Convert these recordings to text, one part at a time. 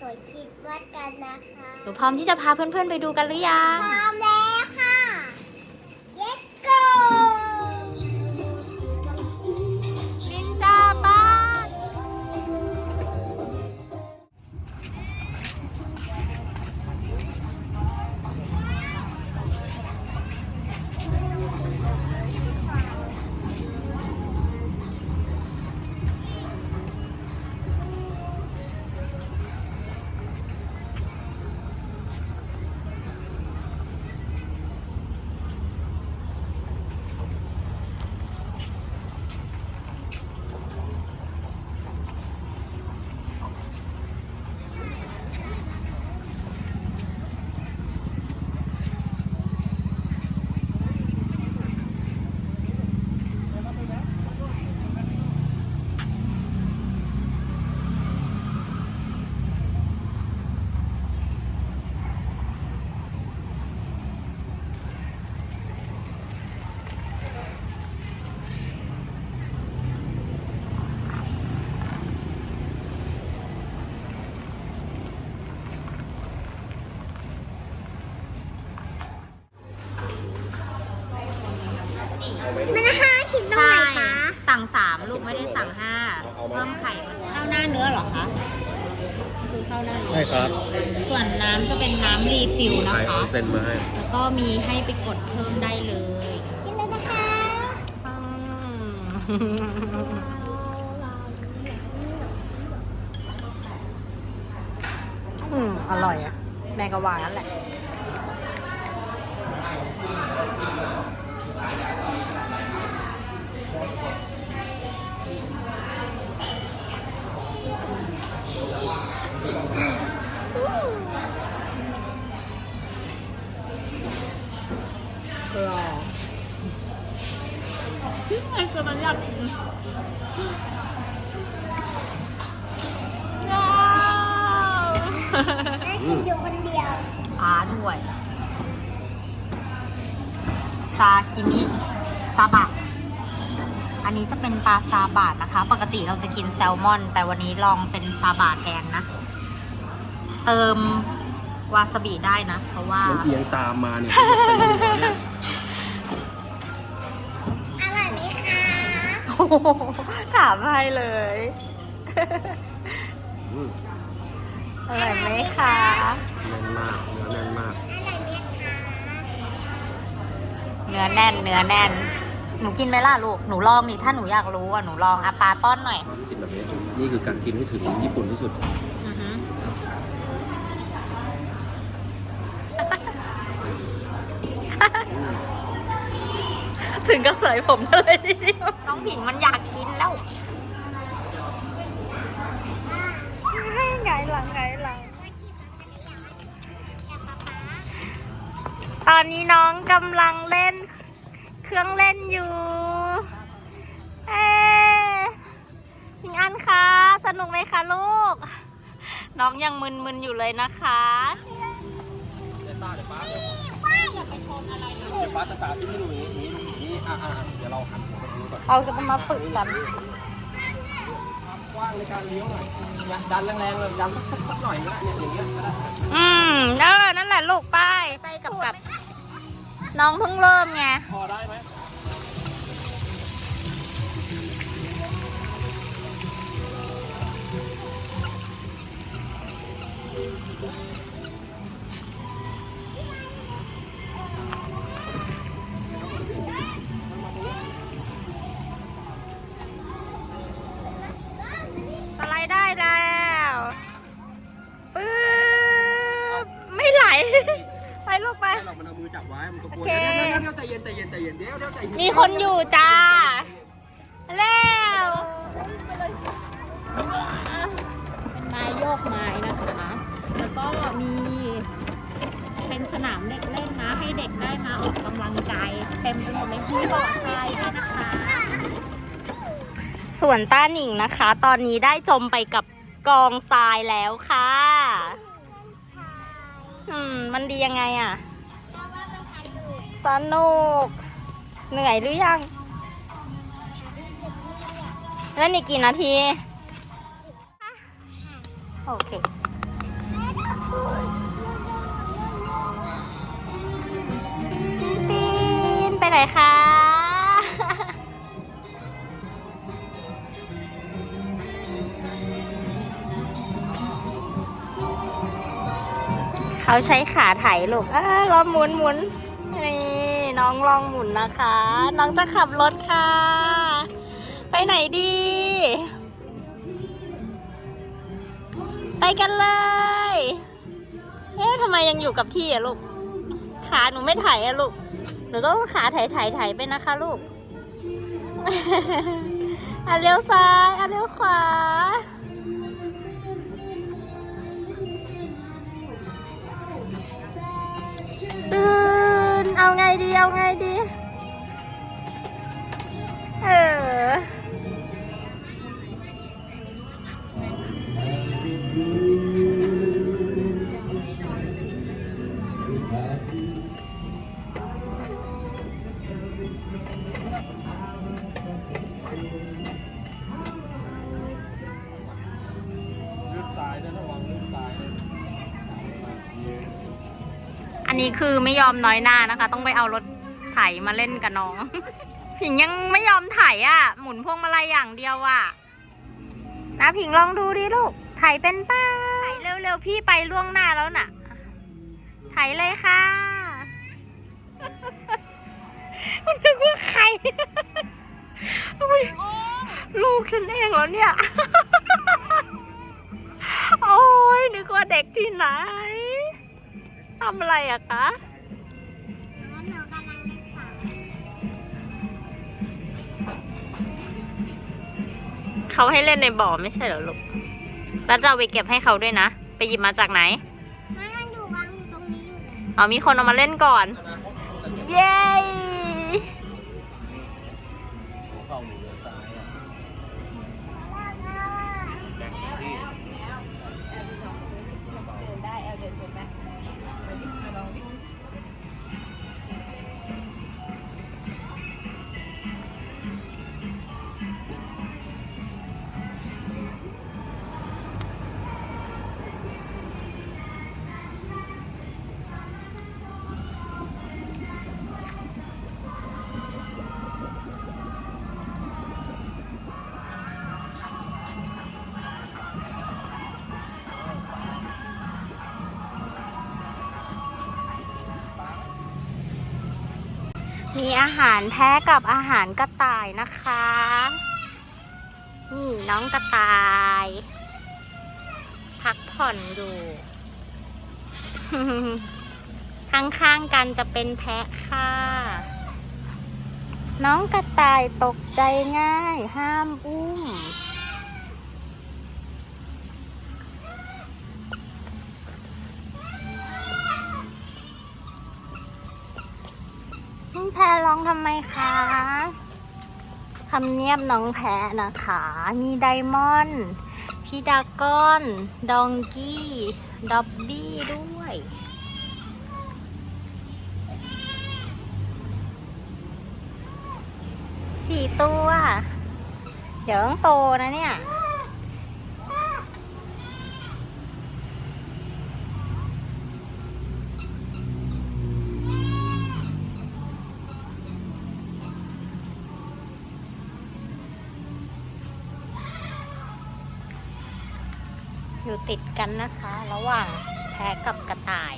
สวยคิดวัดกันนะคะ หนูพร้อมที่จะพาเพื่อนๆไปดูกันหรือยัง พร้อมแล้ว มันห้าชิ้นตรงไหนคะสั่งสามลูกไม่ได้สั่งห้าเพิ่มไข่ข้าวหน้าเนื้อเหรอคะคือข้าวหน้าเนื้อใช่ครับ ส่วนน้ำจะเป็นน้ำรีฟิลนะขายอคะอนเซ็นมาให้แล้วก็มีให้ไปกดเพิ่มได้เลยกินเลยนะคะอืมอร่อยอะ แม่ก็ว่างั้นแหละ กินอยู่คนเดียวปลาด้วย ซาชิมิ ซาบะ อันนี้จะเป็นปลาซาบะนะคะ ปกติเราจะกินแซลมอน แต่วันนี้ลองเป็นซาบะแทนนะ เติมวาซาบิได้นะ เพราะว่ามันเอียงตามมาเนี่ยเป็นหัวเนี่ยอร่อยไหมคะโอ้โหถามให้เลย อืมอร่อยไหมคะแน่นมากเนื้อแน่นมากอร่อยไหมคะเนื้อแน่นเนื้อแน่น หนูกินไหมล่ะลูก หนูลองนี่ถ้าหนูอยากรู้อะหนูลองอะปลาป้อนหน่อยตอนกินแบบนี้นี่คือการกินให้ถึงญี่ปุ่นที่สุดอือหือถึงกับเสยผมเลยทีเดียวน้องผิงมันอยากกินแล้ว อนนี้น้องกำลังเล่น เครื่องเล่นอยู่ เอ๊ะพิงอันคะสนุกไหมคะลูก น้องยังมึนๆอยู่เลยนะคะเดี๋ยวป้าเดี๋ยวป้าเดี๋ยวป้าจะสาธิตให้ดูอย่างนี้อย่างนี้อย่างนี้อ่าอ่าเดี๋ยวเราหันหัวไปทางนี้ก่อนเราจะมาฝึกกันความกว้างในการเลี้ยวหน่อยอย่าดันแรงๆเลยดันสักหน่อยก็ได้เนี่ยอย่างเงี้ยก็ได้อืมเออนั่นแหละลูกไป้ายไปกับกับ น้องเพิ่งเริ่มไง พอได้ไหม จับไว้มันก็กลัวโอเคเดี๋ยวเดี๋ยวเดี๋ยวใจเย็นใจเย็นใจเย็นเดี๋ยวเดี๋ยวใจเย็นมีคนอยู่จ้า แล้วเป็นไม้โยกไม้นะคะ แล้วก็มีเป็นสนามเด็กเล่นนะ ให้เด็กได้มาออกกำลังกายเต็มไปหมดเลยที่ปลอดภัยด้วยนะคะ ส่วนต้าหนิงนะคะ ตอนนี้ได้จมไปกับกองทรายแล้วค่ะ อืม มันดียังไงอะ สนุก เหนื่อยหรือยัง แล้วนี่กี่นาที โอเค ปีนไปไหนคะ เขาใช้ขาไถลูกอ่าลองหมุนหมุน น้องลองหมุนนะคะ น้องจะขับรถค่ะ ไปไหนดี ไปกันเลย เอ๊ะทำไมยังอยู่กับที่อะลูก ขาหนูไม่ไถอะลูก หนูต้องขาไถไถไถไปนะคะลูกอะเลี้ยวซ้ายอะเลี้ยวขวาตื่ นเอาไนนี้คือไม่ยอมน้อยหน้านะคะ ต้องไปเอารถไถมาเล่นกับน้อง ผิงยังไม่ยอมไถอะ หมุนพวงมาลัยอย่างเดียวอะนะผิงลองดูดิลูก ไถเป็นป้าไถเร็วๆพี่ไปล่วงหน้าแล้วน่ะ ไถเลยค่ะมันนึกว่าใครอุ๊ยลูกฉันเองเหรอเนี่ย โอ้ยนึกว่าเด็กที่ไหนำอะไรอะคะ แล้วหนูกำลังเล่นสาวเขาให้เล่นในบ่อไม่ใช่เหรอลูก แล้วจะเอาไปเก็บให้เขาด้วยนะ ไปหยิบมาจากไหน ไม่มันอยู่วางอยู่ตรงนี้อยู่เลยอ๋อมีคนเอามาเล่นก่อน เย้ มีอาหารแพ้กับอาหารกระต่ายนะคะ นี่น้องกระต่าย พักผ่อนอยู่ ข้างๆกันจะเป็นแพะค่ะ น้องกระต่ายตกใจง่าย ห้ามอุ้ม น้องแพ รร้องทำไมคะทำเนียบน้องแพะนะคะ มีไดมอนด์พี่ดากอน ดองกี้ด็อบบี้ด้วย สี่ตัว เดี๋ยวต้องโตนะเนี่ย อยู่ติดกันนะคะ ระหว่างแพะกับกระต่าย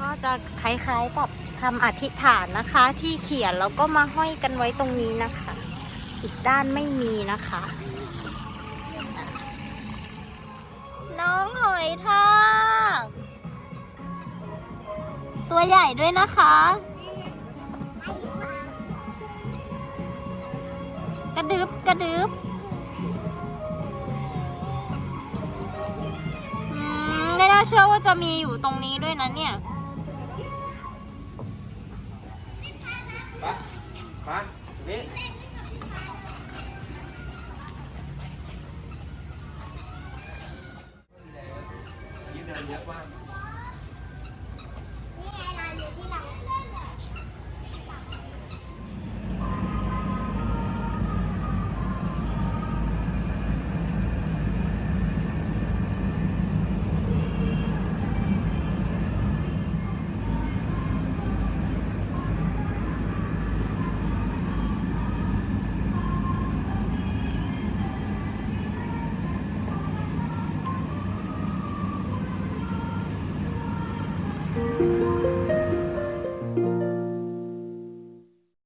ก็จะคล้ายๆกับคำอธิษฐานนะคะ ที่เขียนแล้วก็มาห้อยกันไว้ตรงนี้นะคะ อีกด้านไม่มีนะคะ น้องหอยทากตัวใหญ่ด้วยนะคะ ระดึบกระดึบไม่น่าเชื่อว่าจะมีอยู่ตรงนี้ด้วยนะเนี่ยเยอะมาก